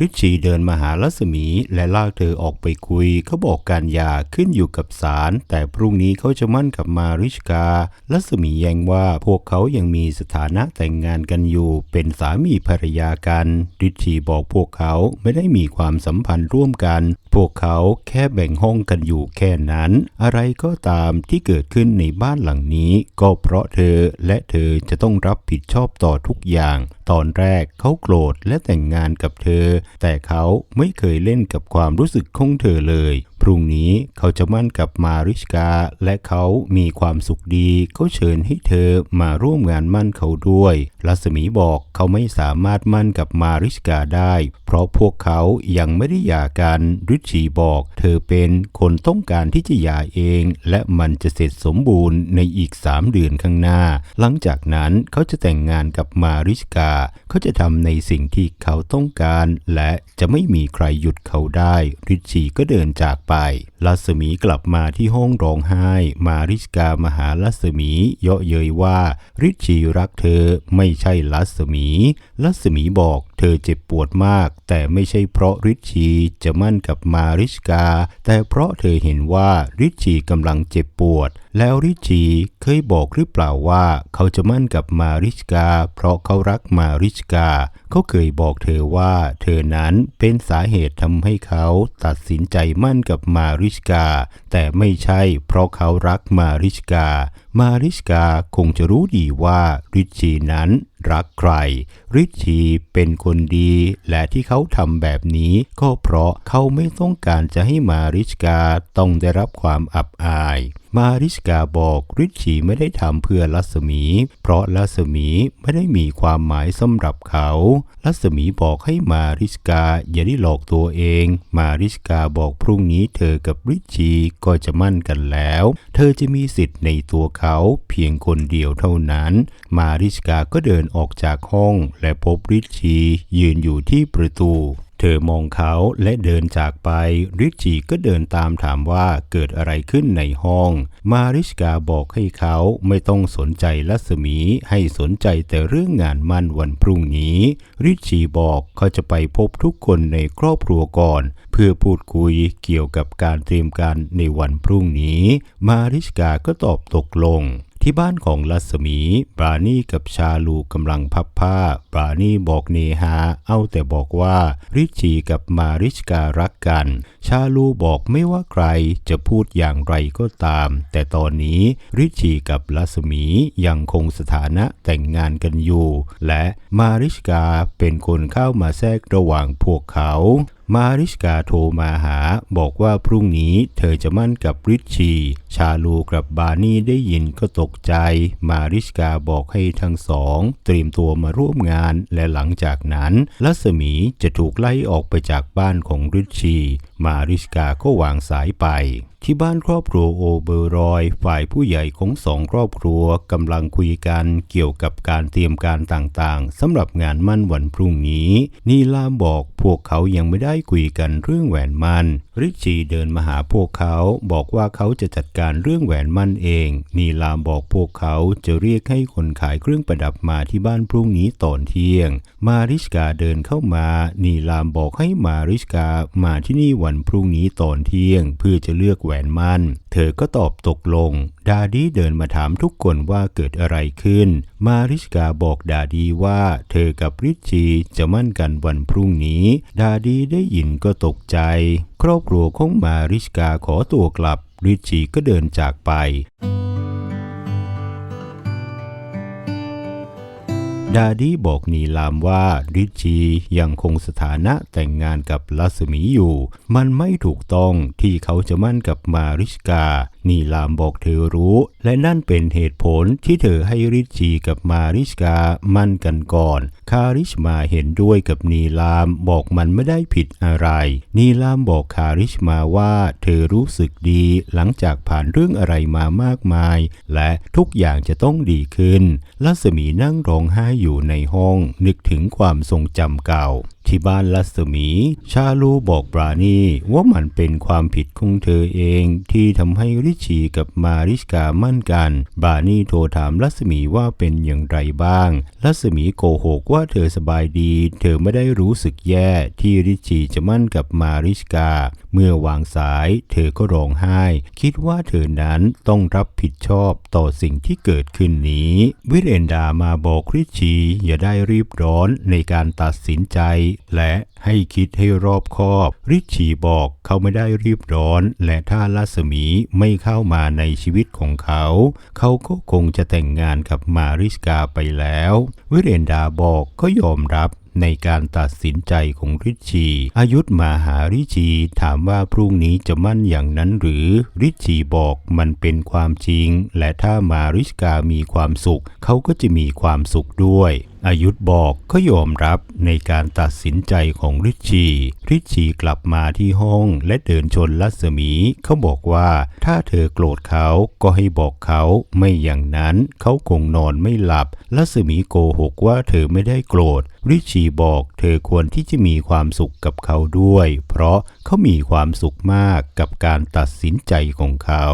ริชีเดินมาหารัศมีและลากเธอออกไปคุย เขาบอกการหย่าขึ้นอยู่กับศาลแต่พรุ่งนี้เขาจะมั่นกับมาริชการัศมีแย้งว่าพวกเขายังมีสถานะแต่งงานกันอยู่ เป็นสามีภรรยากันริชชีบอกพวกเขาไม่ได้มีความสัมพันธ์ร่วมกัน พวกเขาแค่แบ่งห้องกันอยู่แค่นั้น อะไรก็ตามที่เกิดขึ้นในบ้านหลังนี้ ก็เพราะเธอและเธอจะต้องรับผิดชอบต่อทุกอย่าง ตอนแรกเขาโกรธและแต่งงานกับเธอแต่เขาไม่เคยเล่นกับความรู้สึกของเธอเลย พรุ่งนี้เขาจะมั่นกับมาริชกาและเขามีความสุขดีเขาเชิญให้เธอมาร่วมงานมั่นเขาด้วยรัศมีบอกเขาไม่สามารถมั่นกับมาริชกาได้ เพราะพวกเขายังไม่ได้หย่ากันริชชีบอก เธอเป็นคนต้องการที่จะหย่าเอง และมันจะเสร็จสมบูรณ์ในอีกสามเดือนข้างหน้า หลังจากนั้นเขาจะแต่งงานกับมาริชกา เขาจะทำในสิ่งที่เขาต้องการ และจะไม่มีใครหยุดเขาได้ริชชีก็เดินจากไป ลัศมีกลับมาที่ห้องร้องไห้ มาริชกามหาลัศมี เยาะเย้ยว่าริชีรักเธอไม่ใช่ลัศมี ลัศมีบอก เธอเจ็บปวดมาก แต่ไม่ใช่เพราะริชชีจะมั่นกับมาริชกา แต่เพราะเธอเห็นว่าริชชีกำลังเจ็บปวด แล้วริชชีเคยบอกหรือเปล่าว่า เขาจะมั่นกับมาริชกา เพราะเขารักมาริชกา เขาเคยบอกเธอว่า เธอนั้นเป็นสาเหตุทำให้เขาตัดสินใจมั่นกับมาริชกา แต่ไม่ใช่เพราะเขารักมาริชกา มาริชกาคงจะรู้ดีว่าริชชีนั้น รักใครริชีเป็นคนดี และที่เขาทำแบบนี้ก็เพราะเขาไม่ต้องการจะให้มาริชกาต้องได้รับความอับอาย มาริชกาบอกริชชีไม่ได้ทำเพื่อรัศมี เพราะรัศมีไม่ได้มีความหมายสำหรับเขารัศมีบอกให้มาริชกาอย่าได้หลอกตัวเอง มาริชกาบอกพรุ่งนี้เธอกับริชชีก็จะมั่นกันแล้ว เธอจะมีสิทธิ์ในตัวเขาเพียงคนเดียวเท่านั้น มาริชกาก็เดินออกจากห้องและพบริชชียืนอยู่ที่ประตู เธอมองเขาและเดินจากไป ริชชีก็เดินตามถามว่าเกิดอะไรขึ้นในห้อง มาริชกาบอกให้เขาไม่ต้องสนใจรัศมีให้สนใจแต่เรื่องงานมั่นวันพรุ่งนี้ ริชชีบอกเขาจะไปพบทุกคนในครอบครัวก่อน เพื่อพูดคุยเกี่ยวกับการเตรียมการในวันพรุ่งนี้ มาริชกาก็ตอบตกลง ที่บ้านของรัศมี บรานี่กับชาลูกำลังพับผ้า บรานี่บอกเนฮาเอาแต่บอกว่าริชีกับมาริชการักกัน ชาลูบอกไม่ว่าใครจะพูดอย่างไรก็ตาม แต่ตอนนี้ริชีกับรัศมียังคงสถานะแต่งงานกันอยู่ และมาริชกาเป็นคนเข้ามาแทรกระหว่างพวกเขา มาริชกาโทรมาหาบอกว่าพรุ่งนี้เธอจะมั่นกับริชชี ชาลูกับบานี่ได้ยินก็ตกใจ มาริชกาบอกให้ทั้งสอง เตรียมตัวมาร่วมงานและหลังจากนั้น ลัศมีจะถูกไล่ออกไปจากบ้านของริชชี มาริชกาก็วางสายไป ที่บ้านครอบครัวโอเบอร์รอย ฝ่ายผู้ใหญ่ของสองครอบครัวกำลังคุยกันเกี่ยวกับการเตรียมการต่างๆสำหรับงานมั่นวันพรุ่งนี้ นีลามบอกพวกเขายังไม่ได้คุยกันเรื่องแหวนมั่น ริชชีเดินมาหาพวกเขาบอกว่าเขาจะจัดการเรื่องแหวนมั่นเอง นีลามบอกพวกเขาจะเรียกให้คนขายเครื่องประดับมาที่บ้านพรุ่งนี้ตอนเที่ยง มาริชกาเดินเข้ามา นีลามบอกให้มาริชกามาที่นี่วันพรุ่งนี้ตอนเที่ยงเพื่อจะเลือกแหวนมั่น เธอก็ตอบตกลง ดาดีเดินมาถามทุกคนว่าเกิดอะไรขึ้น มาริชกาบอกดาดีว่าเธอกับริชชีจะมั่นกันวันพรุ่งนี้ ดาดีได้ยินก็ตกใจ ครอบครัวของมาริชกาขอตัวกลับ ริชชีก็เดินจากไป ดาดี้บอกนีลามว่าริชียังคงสถานะแต่งงานกับลัสมีอยู่ มันไม่ถูกต้องที่เขาจะมั่นกับมาริชกานีลามบอกเธอรู้ และนั่นเป็นเหตุผลที่เธอให้ริชชีกับมาริชกามั่นกันก่อน คาริชมาเห็นด้วยกับนีลามบอกมันไม่ได้ผิดอะไร นีลามบอกคาริชมาว่าเธอรู้สึกดีหลังจากผ่านเรื่องอะไรมามากมาย และทุกอย่างจะต้องดีขึ้นลัสมีนั่งร้องไห้อยู่ในห้อง นึกถึงความทรงจำเก่า ที่บ้านรัศมี ชาลูบอกบรานีว่ามันเป็นความผิดของเธอเองที่ทำให้ริชีกับมาริสกามั่นกันบรานีโทรถามรัศมีว่าเป็นอย่างไรบ้างรัศมีโกหกว่าเธอสบายดี เธอไม่ได้รู้สึกแย่ที่ริชีจะมั่นกับมาริสกา เมื่อวางสาย เธอก็ร้องไห้ คิดว่าเธอนั้นต้องรับผิดชอบต่อสิ่งที่เกิดขึ้นนี้ วิเรนดามาบอกริชีอย่าได้รีบร้อนในการตัดสินใจและให้คิดให้รอบคอบ ริชีบอกเขาไม่ได้รีบร้อน และถ้าลัศมีไม่เข้ามาในชีวิตของเขา เขาก็คงจะแต่งงานกับมาริสกาไปแล้ว วิเรนดาบอกก็ยอมรับในการตัดสินใจของริชีอายุธมาหาริชีถามว่าพรุ่งนี้จะมั่นอย่างนั้นหรือ ริชีบอกมันเป็นความจริง และถ้ามาริสกามีความสุข เขาก็จะมีความสุขด้วย อายุธบอกก็ยอมรับในการตัดสินใจของริชีริชีกลับมาที่ห้องและเดินชนรัศมี เขาบอกว่าถ้าเธอโกรธเขาก็ให้บอกเขาไม่อย่างนั้นเขาคงนอนไม่หลับรัศมีโกหกว่าเธอไม่ได้โกรธริชีบอกเธอควรที่จะมีความสุขกับเขาด้วย เพราะเขามีความสุขมากกับการตัดสินใจของเขา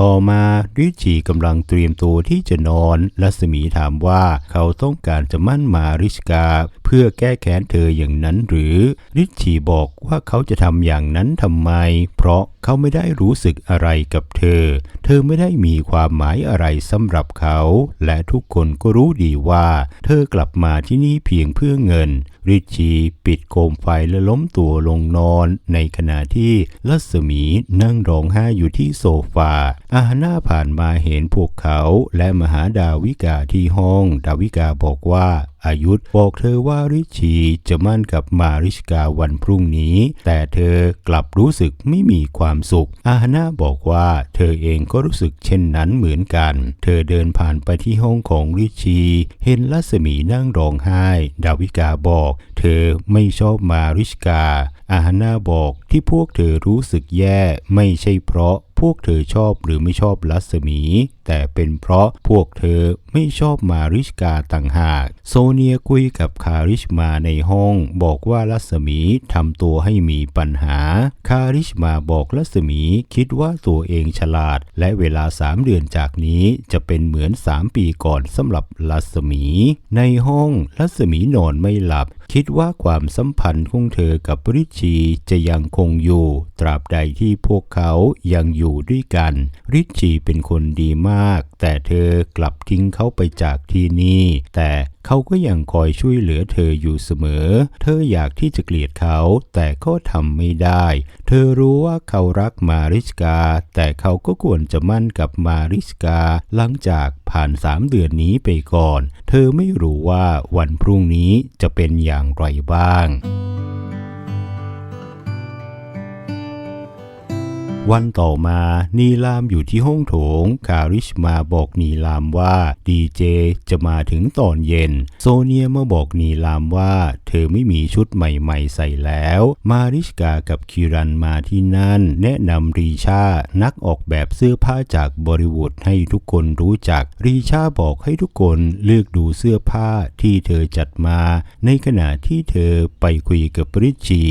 ต่อมาริชีกำลังเตรียมตัวที่จะนอนรัศมีถามว่าเขาต้องการจะ Mariska. พื่อแก้แค้นเธออย่างนั้นหรือ ริชชีบอกว่าเขาจะทำอย่างนั้นทำไม เพราะเขาไม่ได้รู้สึกอะไรกับเธอ เธอไม่ได้มีความหมายอะไรสำหรับเขา และทุกคนก็รู้ดีว่า เธอกลับมาที่นี่เพียงเพื่อเงิน ริชีปิดโคมไฟและล้มตัวลงนอนในขณะที่รัศมีนั่งร้องไห้อยู่ที่โซฟา อาหน้าผ่านมาเห็นพวกเขาและมหาดาวิกาที่ห้อง ดาวิกาบอกว่าอายุธบอกเธอว่าริชีจะมั่นกับมาริชกาวันพรุ่งนี้ แต่เธอกลับรู้สึกไม่มีความสุข อาหนาบอกว่าเธอเองก็รู้สึกเช่นนั้นเหมือนกัน เธอเดินผ่านไปที่ห้องของริชี เห็นรัศมีนั่งร้องไห้ ดาวิกาบอก เธอไม่ชอบมาริชกา อาหนาบอกที่พวกเธอรู้สึกแย่ไม่ใช่เพราะพวกเธอชอบหรือไม่ชอบรัศมี แต่เป็นเพราะพวกเธอไม่ชอบมาริชกาต่างหาก โซเนียคุยกับคาริชมาในห้อง บอกว่ารัศมีทำตัวให้มีปัญหา คาริชมาบอกรัศมีคิดว่าตัวเองฉลาด และเวลาสามเดือนจากนี้จะเป็นเหมือนสามปีก่อนสำหรับรัศมี ในห้องรัศมีนอนไม่หลับ คิดว่าความสัมพันธ์ของเธอกับริชีจะยังคงอยู่ ตราบใดที่พวกเขายังอยู่ด้วยกัน ริชีเป็นคนดีมากาก แต่เธอกลับทิ้งเขาไปจากที่นี่ แต่เขาก็ยังคอยช่วยเหลือเธออยู่เสมอ เธออยากที่จะเกลียดเขา แต่ก็ทำไม่ได้ เธอรู้ว่าเขารักมาริสกา แต่เขาก็ควรจะมั่นกับมาริสกา หลังจากผ่านสามเดือนนี้ไปก่อน เธอไม่รู้ว่าวันพรุ่งนี้จะเป็นอย่างไรบ้าง วันต่อมานีลามอยู่ที่ห้องโถง คาริชมาบอกนีลามว่าดีเจจะมาถึงตอนเย็น โซเนียมาบอกนีลามว่า เธอไม่มีชุดใหม่ๆใส่แล้ว มาริชกากับคิรันมาที่นั่น แนะนำรีชา นักออกแบบเสื้อผ้าจากบริวูดให้ทุกคนรู้จัก รีชาบอกให้ทุกคนเลือกดูเสื้อผ้าที่เธอจัดมา ในขณะที่เธอไปคุยกับริชี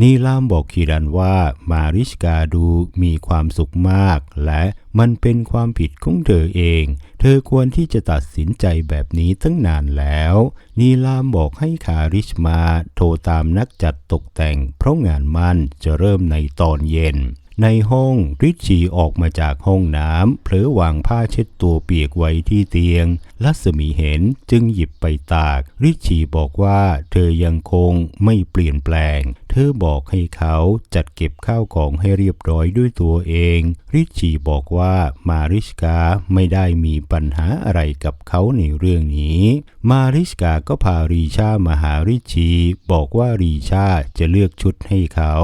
นีลามบอกคิรันว่ามาริชกาดูมีความสุขมาก และมันเป็นความผิดของเธอเอง เธอควรที่จะตัดสินใจแบบนี้ตั้งนานแล้ว นีลามบอกให้คาริชมาโทรตามนักจัดตกแต่ง เพราะงานมันจะเริ่มในตอนเย็น ในห้องริชชีออกมาจากห้องน้ำเผลอวางผ้าเช็ดตัวเปียกไว้ที่เตียงรัศมีเห็นจึงหยิบไปตาก ริชชีบอกว่าเธอยังคงไม่เปลี่ยนแปลง เธอบอกให้เขาจัดเก็บข้าวของให้เรียบร้อยด้วยตัวเอง ริชชีบอกว่ามาริชกาไม่ได้มีปัญหาอะไรกับเขาในเรื่องนี้ มาริชกาก็พารีชามาหาริชชีบอกว่ารีชาจะเลือกชุดให้เขา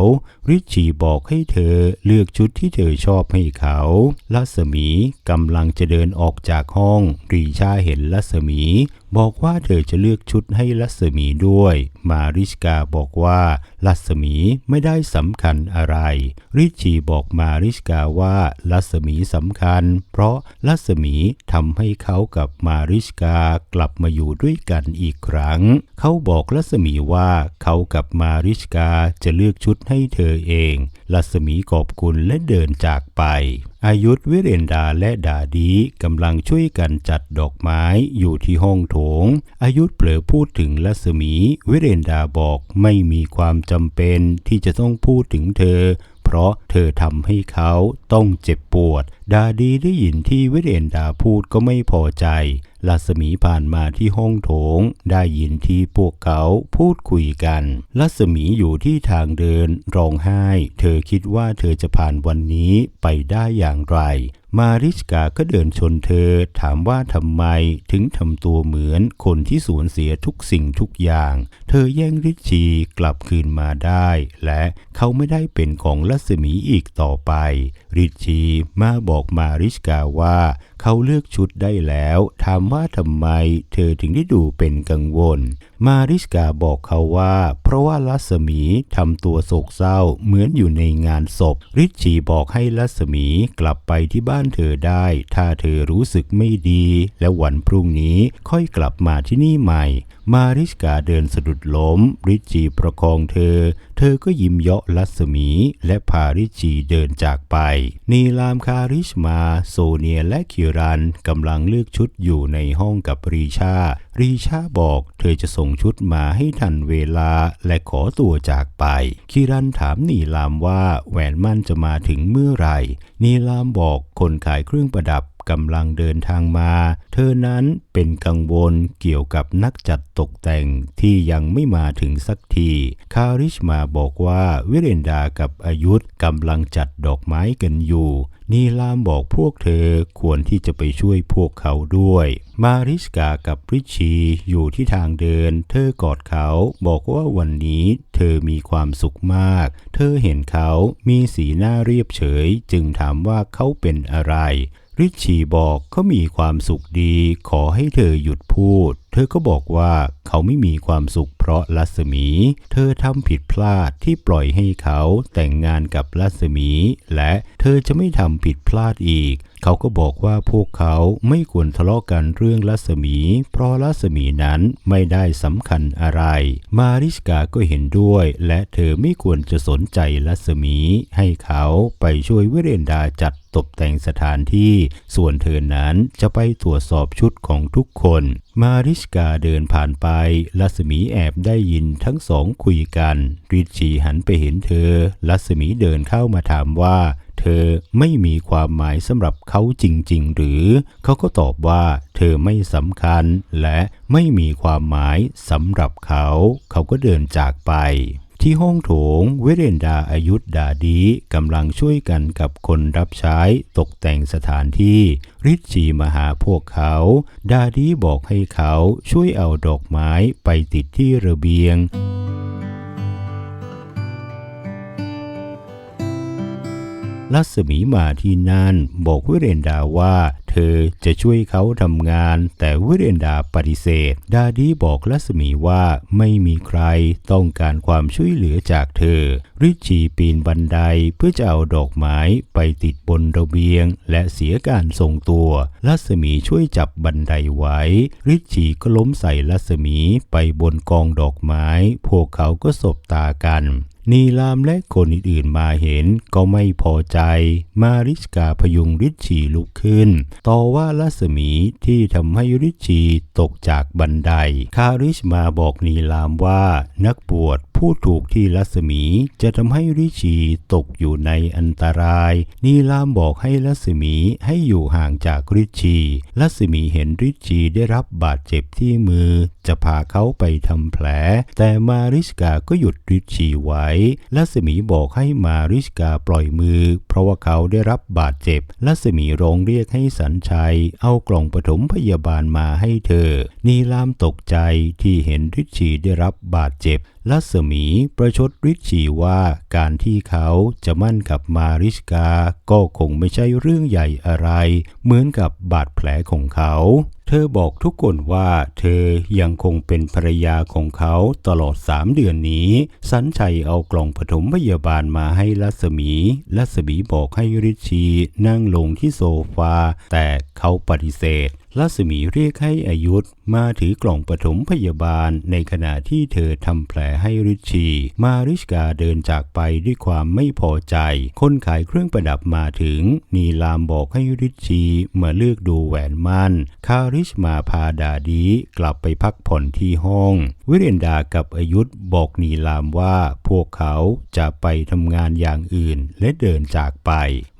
ริชชีบอกให้เธอเลือกชุดที่เธอชอบให้เขาลัศมีกำลังจะเดินออกจากห้อง รีชาเห็นลัศมี บอกว่าเธอจะเลือกชุดให้รัศมีด้วย มาริชกาบอกว่ารัศมีไม่ได้สำคัญอะไร ริชีบอกมาริชกาว่ารัศมีสำคัญ เพราะรัศมีทำให้เขากับมาริชกากลับมาอยู่ด้วยกันอีกครั้ง เขาบอกรัศมีว่าเขากับมาริชกาจะเลือกชุดให้เธอเองรัศมีขอบคุณและเดินจากไป อายุธวิเรนดาและดาดีกำลังช่วยกันจัดดอกไม้อยู่ที่ห้องโถง อายุธเผลอพูดถึงลัศมี วิเรนดาบอกไม่มีความจำเป็นที่จะต้องพูดถึงเธอ เพราะเธอทำให้เขาต้องเจ็บปวด ดาดีได้ยินที่วิเรนดาพูดก็ไม่พอใจรัศมีผ่านมาที่ห้องโถง ได้ยินที่พวกเขาพูดคุยกันรัศมีอยู่ที่ทางเดินร้องไห้ เธอคิดว่าเธอจะผ่านวันนี้ไปได้อย่างไร มาริชกาก็เดินชนเธอ ถามว่าทำไมถึงทำตัวเหมือนคนที่สูญเสียทุกสิ่งทุกอย่าง เธอแย่งริชชีกลับคืนมาได้ และเขาไม่ได้เป็นของรัศมีอีกต่อไป ริชชีมาบอกอกมาริชกาว่า เขาเลือกชุดได้แล้ว ถามว่าทำไมเธอถึงได้ดูเป็นกังวล มาริชกาบอกเขาว่า เพราะว่ารัศมีทำตัวโศกเศร้าเหมือนอยู่ในงานศพ ริชชีบอกให้รัศมีกลับไปที่บ้านเธอได้ ถ้าเธอรู้สึกไม่ดี และวันพรุ่งนี้ค่อยกลับมาที่นี่ใหม่ มาริชกาเดินสะดุดล้ม ริชชีประคองเธอ เธอก็ยิ้มเยาะรัศมีและพาริชชีเดินจากไป นีลามคาริชมา โซเนียและเคิรันกำลังเลือกชุดอยู่ในห้องกับรีชา รีชาบอกเธอจะส่งชุดมาให้ทันเวลาและขอตัวจากไป คิรันถามนีลามว่าแหวนมั่นจะมาถึงเมื่อไหร่ นีลามบอกคนขายเครื่องประดับ กำลังเดินทางมา เธอนั้นเป็นกังวลเกี่ยวกับนักจัดตกแต่งที่ยังไม่มาถึงสักที คาริชมาบอกว่าวิเรนดากับอายุธกำลังจัดดอกไม้กันอยู่นีลามบอกพวกเธอควรที่จะไปช่วยพวกเขาด้วย มาริสกากับริชชีอยู่ที่ทางเดิน เธอกอดเขาบอกว่าวันนี้เธอมีความสุขมาก เธอเห็นเขามีสีหน้าเรียบเฉย จึงถามว่าเขาเป็นอะไร ริชชีบอกเขามีความสุขดี ขอให้เธอหยุดพูด เธอก็บอกว่าเขาไม่มีความสุขเพราะรัศมี เธอทำผิดพลาดที่ปล่อยให้เขาแต่งงานกับรัศมี และเธอจะไม่ทำผิดพลาดอีก เขาก็บอกว่าพวกเขาไม่ควรทะเลาะกันเรื่องรัศมี เพราะรัศมีนั้นไม่ได้สำคัญอะไร มาริสกาก็เห็นด้วย และเธอไม่ควรจะสนใจรัศมี ให้เขาไปช่วยเวเรนดาจัด ตกแต่งสถานที่ ส่วนเธอนั้นจะไปตรวจสอบชุดของทุกคน มาริชกาเดินผ่านไปรัศมีแอบได้ยินทั้งสองคุยกันริชชีหันไปเห็นเธอรัศมีเดินเข้ามาถามว่า เธอไม่มีความหมายสำหรับเขาจริง ๆ หรือ เขาก็ตอบว่าเธอไม่สำคัญและไม่มีความหมายสำหรับเขา เขาก็เดินจากไป ที่ห้องโถงเวเรนดาอายุธดาดีกำลังช่วยกันกับคนรับใช้ตกแต่งสถานที่ริชชีมาหาพวกเขา ดาดีบอกให้เขาช่วยเอาดอกไม้ไปติดที่ระเบียงรัศมีมาที่นั่นบอกวิเรนดาว่า เธอจะช่วยเขาทำงาน แต่วิเรนดาปฏิเสธ ดาดีบอกรัศมีว่าไม่มีใครต้องการความช่วยเหลือจากเธอ ริชีปีนบันไดเพื่อจะเอาดอกไม้ไปติดบนระเบียง และเสียการทรงตัวรัศมีช่วยจับบันไดไว้ ริชีก็ล้มใส่รัศมีไปบนกองดอกไม้ พวกเขาก็สบตากันนีลามและคนอื่นๆมาเห็นก็ไม่พอใจ มาริชกาพยุงริชีลุกขึ้นต่อว่าลัศมีที่ทำให้ริชชีตกจากบันได คาริชมาบอกนีลามว่านักบวช พูดถูกที่รัศมีจะทำให้ริชีตกอยู่ในอันตราย นีลามบอกให้รัศมีให้อยู่ห่างจากริชีรัศมีเห็นริชีได้รับบาดเจ็บที่มือ จะพาเขาไปทำแผล แต่มาริชกาก็หยุดริชีไว้รัศมีบอกให้มาริชกาปล่อยมือ เพราะว่าเขาได้รับบาดเจ็บรัศมีร้องเรียกให้สันชัย เอากล่องปฐมพยาบาลมาให้เธอ นีลามตกใจที่เห็นริชีได้รับบาดเจ็บรัศมีประชดริชีว่าการที่เขาจะมั่นกับมาริชกา ก็คงไม่ใช่เรื่องใหญ่อะไร เหมือนกับบาดแผลของเขา เธอบอกทุกคนว่าเธอยังคงเป็นภรรยาของเขาตลอดสามเดือนนี้ สันชัยเอากล่องปฐมพยาบาลมาให้รัศมีรัศมีบอกให้ริชีนั่งลงที่โซฟา แต่เขาปฏิเสธ รัศมีเรียกให้อายุธมาถือกล่องปฐมพยาบาลในขณะที่เธอทำแผลให้ริชีมาริชกาเดินจากไปด้วยความไม่พอใจ คนขายเครื่องประดับมาถึง นีลามบอกให้ริชีมาเลือกดูแหวนมั่น คาริชมาพาดาดีกลับไปพักผ่อนที่ห้อง วิเรนดากับอายุธบอกนีลามว่าพวกเขาจะไปทำงานอย่างอื่นและเดินจากไป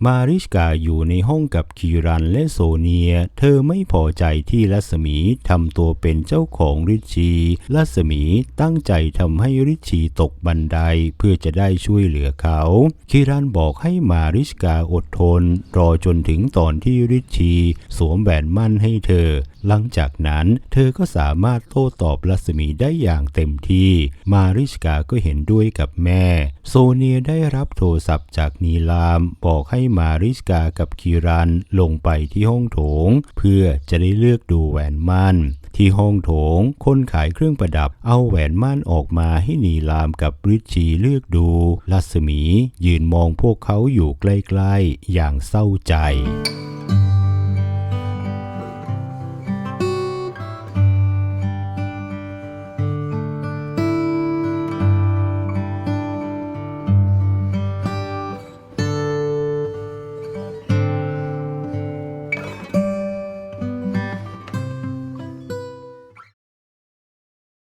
มาริชกาอยู่ในห้องกับคีรันและโซเนีย เธอไม่พออใจที่รัศมีทำตัวเป็นเจ้าของริชชีรัศมีตั้งใจทำให้ริชชีตกบันไดเพื่อจะได้ช่วยเหลือเขาคีรันบอกให้มาริชกาอดทน รอจนถึงตอนที่ริชชีสวมแหวนมั่นให้เธอ หลังจากนั้นเธอก็สามารถโต้ตอบรัศมีได้อย่างเต็มที่ มาริชกาก็เห็นด้วยกับแม่ โซเนียได้รับโทรศัพท์จากนีลาม บอกให้มาริชกากับคีรันลงไปที่ห้องโถง เพื่อจะได้เลือกดูแหวนมั่นที่ห้องโถง คนขายเครื่องประดับเอาแหวนมั่นออกมาให้นีลามกับริชีเลือกดู ลัศมี ยืนมองพวกเขาอยู่ใกล้ๆ อย่างเศร้าใจ